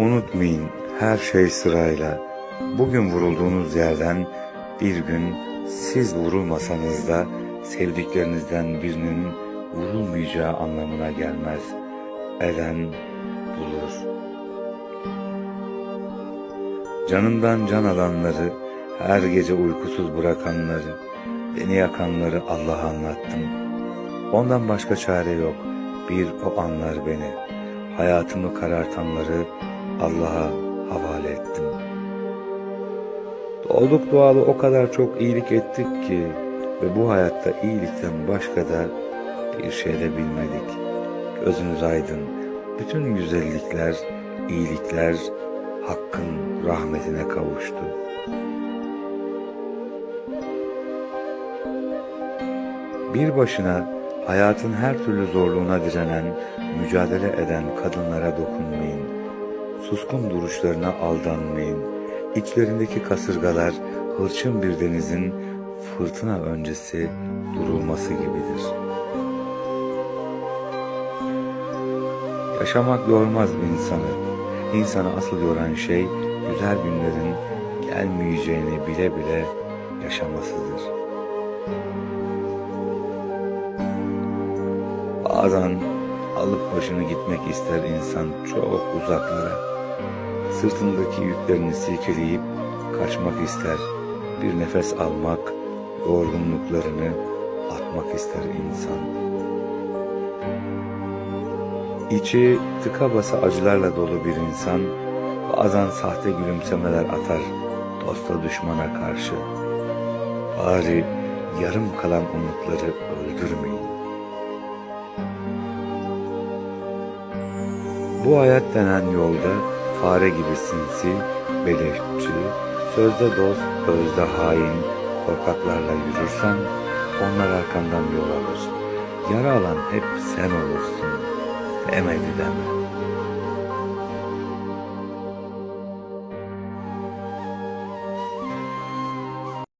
Unutmayın her şey sırayla. Bugün vurulduğunuz yerden bir gün siz vurulmasanız da sevdiklerinizden birinin vurulmayacağı anlamına gelmez. Eden bulur. Canımdan can alanları, her gece uykusuz bırakanları, beni yakanları Allah'a anlattım. Ondan başka çare yok. Bir o anlar beni. Hayatımı karartanları Allah'a havale ettim. Doğduk doğalı o kadar çok iyilik ettik ki ve bu hayatta iyilikten başka da bir şey de bilmedik. Gözünüz aydın. Bütün güzellikler, iyilikler Hakk'ın rahmetine kavuştu. Bir başına hayatın her türlü zorluğuna direnen, mücadele eden kadınlara dokunmayın. Suskun duruşlarına aldanmayın. İçlerindeki kasırgalar hırçın bir denizin fırtına öncesi durulması gibidir. Yaşamak yormaz bir insanı. İnsanı asıl yoran şey güzel günlerin gelmeyeceğini bile bile yaşamasıdır. Bazen alıp başını gitmek ister insan çok uzaklara. Sırtındaki yüklerini silkeleyip kaçmak ister. Bir nefes almak, yorgunluklarını atmak ister insan. İçi tıka basa acılarla dolu bir insan bazen sahte gülümsemeler atar dosta düşmana karşı. Bari yarım kalan umutları öldürmeyin. Bu hayat denen yolda fare gibi sinsi, beleşçi, sözde dost, özde hain, korkaklarla yürürsen onlar arkandan yol alır. Yara alan hep sen olursun. Demedi deme.